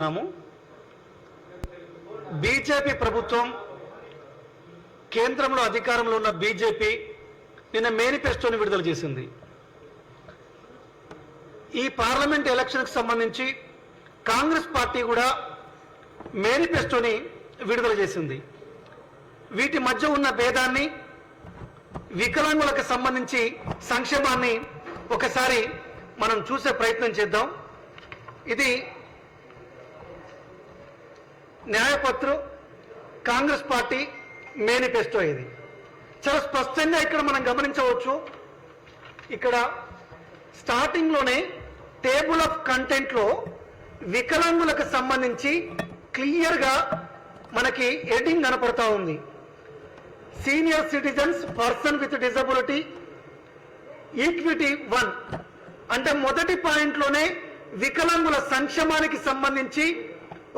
ఉన్నాము బీజేపీ ప్రభుత్వం కేంద్రంలో అధికారంలో ఉన్న బీజేపీ నిన్న మేనిఫెస్టోని విడుదల చేసింది. ఈ పార్లమెంట్ ఎలక్షన్కి సంబంధించి కాంగ్రెస్ పార్టీ కూడా మేనిఫెస్టోని విడుదల చేసింది. వీటి మధ్య ఉన్న భేదాన్ని వికలాంగులకు సంబంధించి సంక్షేమాన్ని ఒకసారి మనం చూసే ప్రయత్నం చేద్దాం. ఇది న్యాయపత్రు కాంగ్రెస్ పార్టీ మేనిఫెస్టో ఇది. చాలా స్పష్టంగా ఇక్కడ మనం గమనించవచ్చు. ఇక్కడ స్టార్టింగ్లోనే టేబుల్ ఆఫ్ కంటెంట్లో వికలాంగులకు సంబంధించి క్లియర్గా మనకి ఎడింగ్ కనపడతా ఉంది. Senior citizens person with disability equity one. అంటే మొదటి పాయింట్లోనే వికలాంగుల సంక్షేమానికి సంబంధించి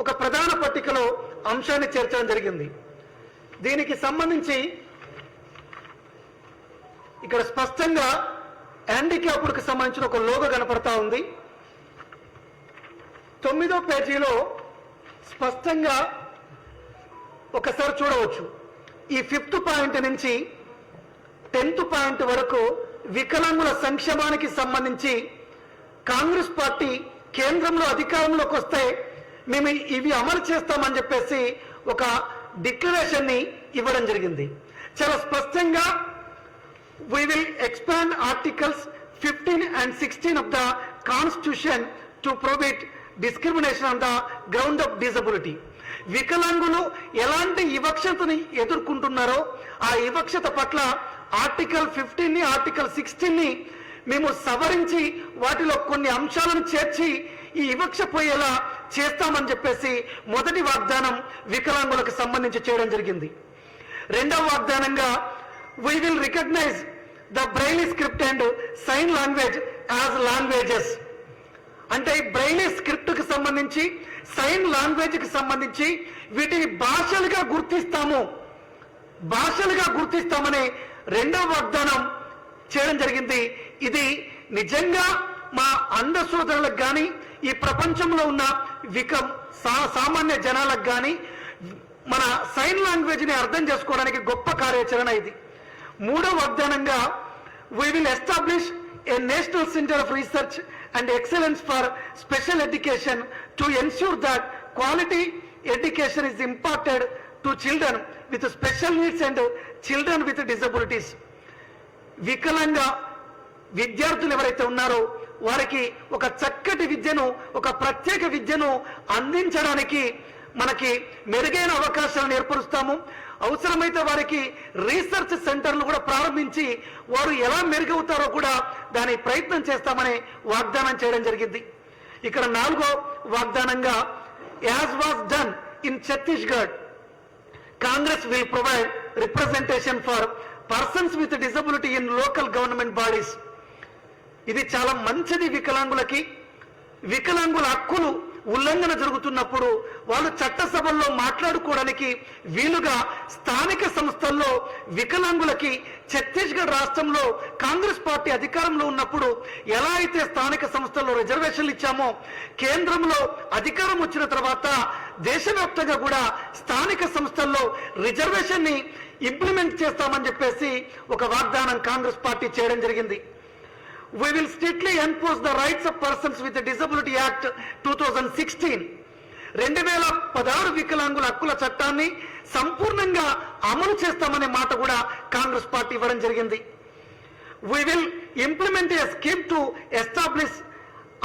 ఒక ప్రధాన పట్టికలో అంశాన్ని చేర్చడం జరిగింది. దీనికి సంబంధించి ఇక్కడ స్పష్టంగా హ్యాండిక్యాప్డ్కి సంబంధించిన ఒక లోగో కనపడతా ఉంది. తొమ్మిదో పేజీలో స్పష్టంగా ఒకసారి చూడవచ్చు. ఈ ఫిఫ్త్ పాయింట్ నుంచి టెన్త్ పాయింట్ వరకు వికలాంగుల సంక్షేమానికి సంబంధించి కాంగ్రెస్ పార్టీ కేంద్రంలో అధికారంలోకి వస్తే మేము ఇవి అమలు చేస్తామని చెప్పేసి ఒక డిక్లరేషన్ని ఇవ్వడం జరిగింది. చాలా స్పష్టంగా we will expand articles fifteen and sixteen of the constitution to prohibit discrimination on the ground of disability వికలాంగులు ఎలాంటి వివక్షతని ఎదుర్కొంటున్నారో ఆ వివక్షత పట్ల ఆర్టికల్ ఫిఫ్టీన్ని ఆర్టికల్ సిక్స్టీన్ని మేము సవరించి వాటిలో కొన్ని అంశాలను చేర్చి ఈ వివక్ష పోయేలా చేస్తామని చెప్పేసి మొదటి వాగ్దానం వికలాంగులకు సంబంధించి చేయడం జరిగింది. రెండవ వాగ్దానంగా we will recognise the Braille script and sign language as languages అంటే బ్రైలీ స్క్రిప్ట్కి సంబంధించి సైన్ లాంగ్వేజ్కి సంబంధించి వీటిని భాషలుగా గుర్తిస్తాము. భాషలుగా గుర్తిస్తామని రెండవ వాగ్దానం చేయడం జరిగింది. ఇది నిజంగా మా అంధ సోదరులకు కానీ ఈ ప్రపంచంలో ఉన్న వికం సా- సామాన్య జనాలకు కానీ మన సైన్ లాంగ్వేజ్ని అర్థం చేసుకోవడానికి గొప్ప కార్యాచరణ ఇది. మూడో వాగ్దానంగా we will establish a national centre of research and excellence for special education to ensure that quality education is imparted to children with special needs and children with disabilities వికలంగా విద్యార్థులు ఎవరైతే ఉన్నారో వారికి ఒక చక్కటి విద్యను ఒక ప్రత్యేక విద్యను అందించడానికి మనకి మెరుగైన అవకాశాలను ఏర్పరుస్తాము. అవసరమైతే వారికి రీసెర్చ్ సెంటర్లు కూడా ప్రారంభించి వారు ఎలా మెరుగవుతారో కూడా దాని ప్రయత్నం చేస్తామని వాగ్దానం చేయడం జరిగింది. ఇక్కడ నాలుగో వాగ్దానంగా as was done in Chhattisgarh Congress will provide representation for persons with disability in local government bodies ఇది చాలా మంచిది వికలాంగులకి. వికలాంగుల హక్కులు ఉల్లంఘన జరుగుతున్నప్పుడు వాళ్ళు చట్టసభల్లో మాట్లాడుకోవడానికి వీలుగా స్థానిక సంస్థల్లో వికలాంగులకి ఛత్తీస్గఢ్ రాష్ట్రంలో కాంగ్రెస్ పార్టీ అధికారంలో ఉన్నప్పుడు ఎలా అయితే స్థానిక సంస్థల్లో రిజర్వేషన్లు ఇచ్చామో కేంద్రంలో అధికారం వచ్చిన తర్వాత దేశవ్యాప్తంగా కూడా స్థానిక సంస్థల్లో రిజర్వేషన్ని ఇంప్లిమెంట్ చేస్తామని చెప్పేసి ఒక వాగ్దానం కాంగ్రెస్ పార్టీ చేయడం జరిగింది. We will strictly enforce the rights of persons with a disability act 2016 రెండు వేల పదహారు వికలాంగుల హక్కుల చట్టాన్ని సంపూర్ణంగా అమలు చేస్తామనే మాట కూడా కాంగ్రెస్ పార్టీ ఇవ్వడం జరిగింది we will implement a scheme to establish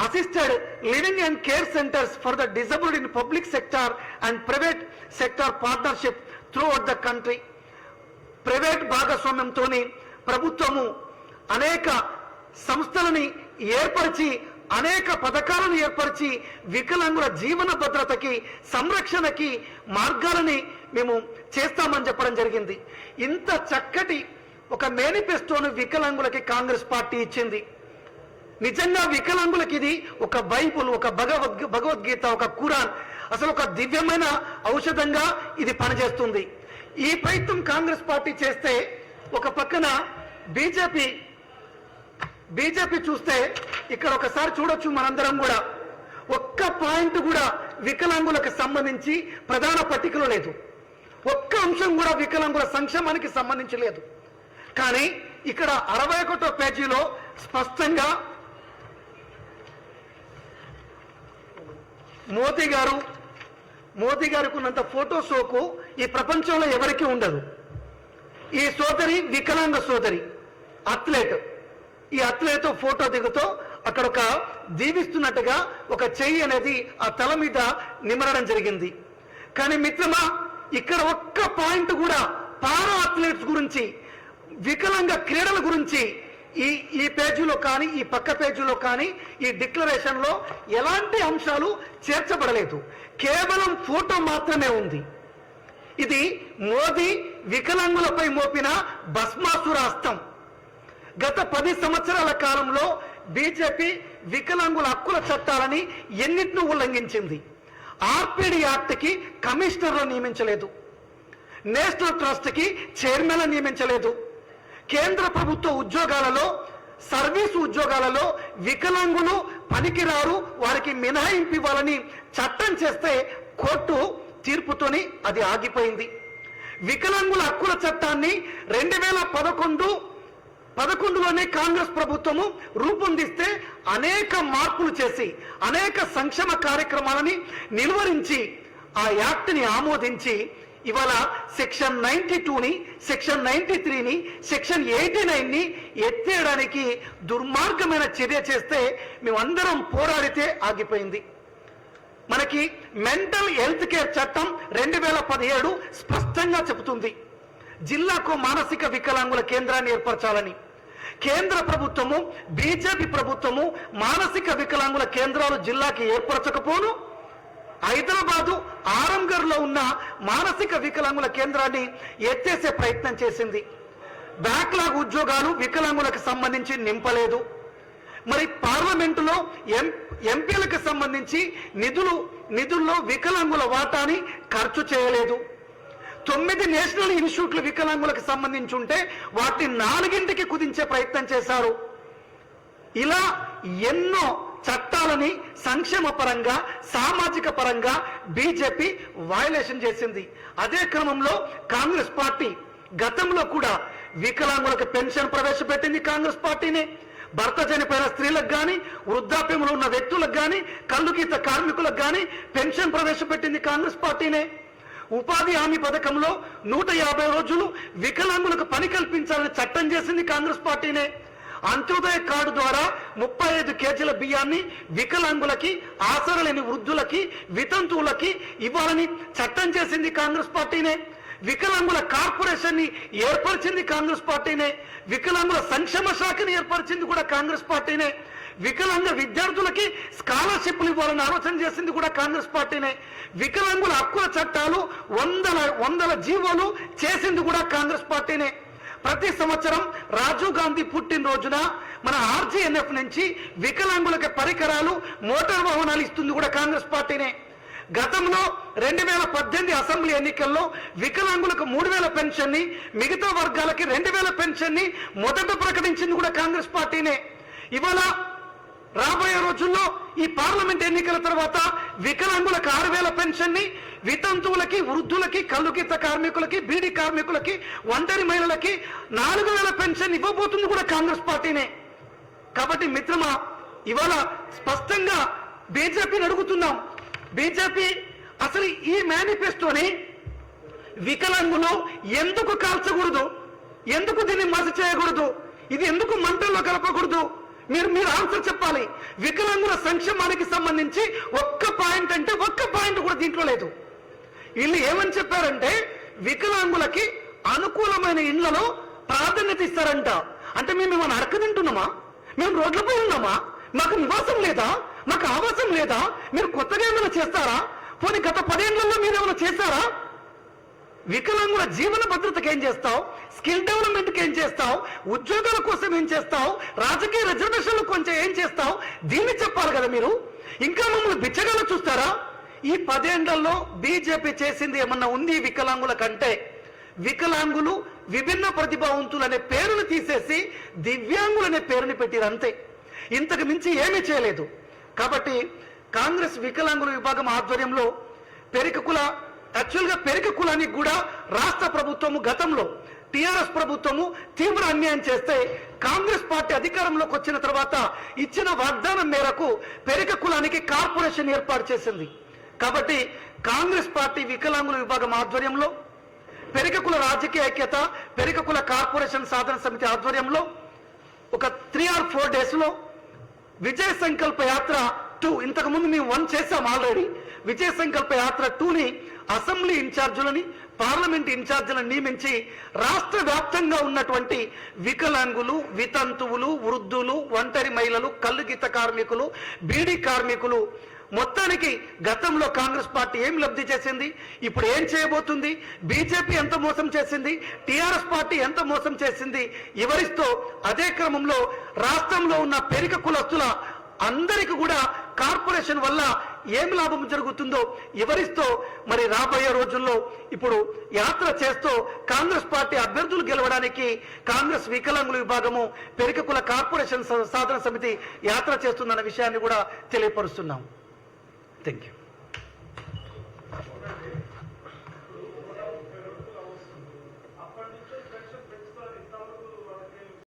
assisted living and care centres for the disabled in public sector and private sector partnership throughout the country private భాగస్వామ్యంతో ప్రభుత్వము అనేక సంస్థలని ఏర్పరిచి అనేక పథకాలను ఏర్పరిచి వికలాంగుల జీవన భద్రతకి సంరక్షణకి మార్గాలని మేము చేస్తామని చెప్పడం జరిగింది. ఇంత చక్కటి ఒక మేనిఫెస్టోను వికలాంగులకి కాంగ్రెస్ పార్టీ ఇచ్చింది. నిజంగా వికలాంగులకి ఇది ఒక బైబుల్ ఒక భగవద్ భగవద్గీత ఒక కురాన్ అసలు ఒక దివ్యమైన ఔషధంగా ఇది పనిచేస్తుంది. ఈ ప్రయత్నం కాంగ్రెస్ పార్టీ చేస్తే ఒక పక్కన బీజేపీ బీజేపీ చూస్తే ఇక్కడ ఒకసారి చూడొచ్చు మనందరం కూడా. ఒక్క పాయింట్ కూడా వికలాంగులకు సంబంధించి ప్రధాన పట్టికలో లేదు. ఒక్క అంశం కూడా వికలాంగుల సంక్షేమానికి సంబంధించి లేదు. కానీ ఇక్కడ అరవై ఒకటో పేజీలో స్పష్టంగా మోదీ గారు మోదీ గారికి ఉన్నంత ఫోటో షోకు ఈ ప్రపంచంలో ఎవరికీ ఉండదు. ఈ సోదరి వికలాంగ సోదరి అథ్లెట్. ఈ అథ్లెట్ ఫోటో దిగుతూ అక్కడ ఒక దీవిస్తున్నట్టుగా ఒక చెయ్యి అనేది ఆ తల మీద నిమరడం జరిగింది. కానీ మిత్రమా ఇక్కడ ఒక్క పాయింట్ కూడా పారా అథ్లెట్స్ గురించి వికలాంగ క్రీడల గురించి ఈ ఈ పేజీలో కానీ ఈ పక్క పేజీలో కానీ ఈ డిక్లరేషన్లో ఎలాంటి అంశాలు చేర్చబడలేదు. కేవలం ఫోటో మాత్రమే ఉంది. ఇది మోదీ వికలాంగులపై మోపిన భస్మాసురాస్తం గత పది సంవత్సరాల కాలంలో బీజేపీ వికలాంగుల హక్కుల చట్టాలని ఎన్నిటిని ఉల్లంఘించింది. ఆర్పిడి యాక్ట్కి కమిషనర్లు నియమించలేదు. National ట్రస్ట్కి chairman నియమించలేదు. కేంద్ర ప్రభుత్వ ఉద్యోగాలలో సర్వీస్ ఉద్యోగాలలో వికలాంగులు పనికిరారు వారికి మినహాయింపు ఇవ్వాలని చట్టం చేస్తే కోర్టు తీర్పుతోని అది ఆగిపోయింది. వికలాంగుల హక్కుల చట్టాన్ని రెండు వేల పదకొండు పదకొండులోనే కాంగ్రెస్ ప్రభుత్వము రూపొందిస్తే అనేక మార్పులు చేసి అనేక సంక్షేమ కార్యక్రమాలని నిలువరించి ఆ యాక్ట్ని ఆమోదించి ఇవాళ సెక్షన్ నైన్టీ టూని సెక్షన్ నైన్టీ త్రీని సెక్షన్ ఎయిటీ నైన్ని ఎత్తేయడానికి దుర్మార్గమైన చర్య చేస్తే మేమందరం పోరాడితే ఆగిపోయింది. మనకి మెంటల్ హెల్త్ కేర్ చట్టం రెండు వేల పదిహేడు స్పష్టంగా చెబుతుంది. జిల్లాకు మానసిక వికలాంగుల కేంద్రాన్ని ఏర్పరచాలని. కేంద్ర ప్రభుత్వము బీజేపీ ప్రభుత్వము మానసిక వికలాంగుల కేంద్రాలు జిల్లాకి ఏర్పరచకపోను. హైదరాబాదు ఆరంగర్లో ఉన్న మానసిక వికలాంగుల కేంద్రాన్ని ఎత్తేసే ప్రయత్నం చేసింది. బ్యాక్లాగ్ ఉద్యోగాలు వికలాంగులకు సంబంధించి నింపలేదు. మరి పార్లమెంటులో ఎం ఎంపీలకు సంబంధించి నిధులు నిధుల్లో వికలాంగుల వాటాని ఖర్చు చేయలేదు. తొమ్మిది నేషనల్ ఇన్స్టిట్యూట్లు వికలాంగులకు సంబంధించి ఉంటే వాటిని నాలుగింటికి కుదించే ప్రయత్నం చేశారు. ఇలా ఎన్నో చట్టాలని సంక్షేమ పరంగా సామాజిక పరంగా బీజేపీ వయలేషన్ చేసింది. అదే క్రమంలో కాంగ్రెస్ పార్టీ గతంలో కూడా వికలాంగులకు పెన్షన్ ప్రవేశపెట్టింది కాంగ్రెస్ పార్టీనే. భర్త చనిపోయిన స్త్రీలకు కానీ వృద్ధాప్యంలో ఉన్న వ్యక్తులకు కానీ కళ్ళు గీత కార్మికులకు కానీ పెన్షన్ ప్రవేశపెట్టింది కాంగ్రెస్ పార్టీనే. ఉపాధి హామీ పథకంలో నూట యాభై రోజులు వికలాంగులకు పని కల్పించాలని చట్టం చేసింది కాంగ్రెస్ పార్టీనే. అంత్యోదయ కార్డు ద్వారా ముప్పై ఐదు కేజీల బియ్యాన్ని వికలాంగులకి ఆసరలేని వృద్ధులకి వితంతువులకి ఇవ్వాలని చట్టం చేసింది కాంగ్రెస్ పార్టీనే. వికలాంగుల కార్పొరేషన్ని ఏర్పరిచింది కాంగ్రెస్ పార్టీనే. వికలాంగుల సంక్షేమ శాఖని ఏర్పరిచింది కూడా కాంగ్రెస్ పార్టీనే. వికలాంగ విద్యార్థులకి స్కాలర్షిప్లు ఇవ్వాలని ఆలోచన చేసింది కూడా కాంగ్రెస్ పార్టీనే. వికలాంగుల హక్కుల చట్టాలు వందల వందల జీవోలు చేసింది కూడా కాంగ్రెస్ పార్టీనే. ప్రతి సంవత్సరం రాజీవ్ గాంధీ పుట్టినరోజున మన ఆర్జీఎన్ఎఫ్ నుంచి వికలాంగులకి పరికరాలు మోటార్ వాహనాలు ఇస్తుంది కూడా కాంగ్రెస్ పార్టీనే. గతంలో రెండు వేల పద్దెనిమిది అసెంబ్లీ ఎన్నికల్లో వికలాంగులకు మూడు వేల పెన్షన్ని మిగతా వర్గాలకి రెండు వేల పెన్షన్ని మొదట ప్రకటించింది కూడా కాంగ్రెస్ పార్టీనే. ఇవాళ రాబోయే రోజుల్లో ఈ పార్లమెంట్ ఎన్నికల తర్వాత వికలాంగులకు ఆరు వేల పెన్షన్ని వితంతువులకి వృద్ధులకి కల్లుగీత కార్మికులకి బీడీ కార్మికులకి ఒంటరి మహిళలకి నాలుగు వేల పెన్షన్ ఇవ్వబోతుంది కూడా కాంగ్రెస్ పార్టీనే. కాబట్టి మిత్రమా ఇవాళ స్పష్టంగా బీజేపీని అడుగుతున్నాం. బీజేపీ అసలు ఈ మేనిఫెస్టోని వికలాంగులు ఎందుకు కాల్చకూడదు? ఎందుకు దీన్ని మసి చేయకూడదు? ఇది ఎందుకు మంటల్లో కలపకూడదు? మీరు మీరు ఆన్సర్ చెప్పాలి. వికలాంగుల సంక్షేమానికి సంబంధించి ఒక్క పాయింట్ అంటే ఒక్క పాయింట్ కూడా దీంట్లో లేదు. వీళ్ళు ఏమని చెప్పారంటే వికలాంగులకి అనుకూలమైన ఇండ్లలో ప్రాధాన్యత ఇస్తారంట. అంటే మేము ఏమైనా అడక తింటున్నామా మేము రోడ్లపై ఉన్నామా? మాకు నివాసం లేదా? మాకు ఆవాసం లేదా? మీరు కొత్తగా ఏమైనా చేస్తారా? పోనీ గత పదేళ్ళలో మీరు ఏమైనా చేస్తారా వికలాంగుల జీవన భద్రతకి ఏం చేస్తావు? స్కిల్ డెవలప్మెంట్కి ఏం చేస్తావు? ఉద్యోగాల కోసం ఏం చేస్తావు? రాజకీయ రిజర్వేషన్ల కొంచెం ఏం చేస్తావు? దీన్ని చెప్పాలి కదా మీరు. ఇంకా మమ్మల్ని బిచ్చగాల చూస్తారా? ఈ పదేండ్లలో బీజేపీ చేసింది ఏమన్నా ఉంది వికలాంగుల కంటే? వికలాంగులు విభిన్న ప్రతిభావంతులు అనే పేరును తీసేసి దివ్యాంగులు అనే పేరుని పెట్టారు అంతే. ఇంతకు మించి ఏమీ చేయలేదు. కాబట్టి కాంగ్రెస్ వికలాంగుల విభాగం ఆధ్వర్యంలో పెరిక కుల యాక్చువల్గా పెరిక కులానికి కూడా రాష్ట్ర ప్రభుత్వము గతంలో టిఆర్ఎస్ ప్రభుత్వము తీవ్ర అన్యాయం చేస్తే కాంగ్రెస్ పార్టీ అధికారంలోకి వచ్చిన తర్వాత ఇచ్చిన వాగ్దానం మేరకు పెరిక కులానికి కార్పొరేషన్ ఏర్పాటు చేసింది. కాబట్టి కాంగ్రెస్ పార్టీ వికలాంగుల విభాగం ఆధ్వర్యంలో పెరికకుల రాజకీయ ఐక్యత పెరికకుల కార్పొరేషన్ సాధన సమితి ఆధ్వర్యంలో ఒక త్రీ ఆర్ ఫోర్ డేస్లో విజయ సంకల్ప యాత్ర టూ ఇంతకుముందు మేము వన్ చేసాం ఆల్రెడీ విజయ సంకల్ప యాత్ర టూని అసెంబ్లీ ఇన్ఛార్జులని పార్లమెంట్ ఇన్ఛార్జీలను నియమించి రాష్ట్ర వ్యాప్తంగా ఉన్నటువంటి వికలాంగులు వితంతువులు వృద్ధులు ఒంటరి మహిళలు కల్లుగీత కార్మికులు బీడీ కార్మికులు మొత్తానికి గతంలో కాంగ్రెస్ పార్టీ ఏం లబ్ధి చేసింది? ఇప్పుడు ఏం చేయబోతుంది? బీజేపీ ఎంత మోసం చేసింది? టీఆర్ఎస్ పార్టీ ఎంత మోసం చేసింది? వివరిస్తూ అదే క్రమంలో రాష్ట్రంలో ఉన్న పెరిక కులస్తుల అందరికి కూడా కార్పొరేషన్ వల్ల ఏం లాభం జరుగుతుందో వివరిస్తూ మరి రాబోయే రోజుల్లో ఇప్పుడు యాత్ర చేస్తూ కాంగ్రెస్ పార్టీ అభ్యర్థులు గెలవడానికి కాంగ్రెస్ వికలాంగుల విభాగము పెరికకుల కార్పొరేషన్ సాధన సమితి యాత్ర చేస్తుందన్న విషయాన్ని కూడా తెలియపరుస్తున్నాం. Thank you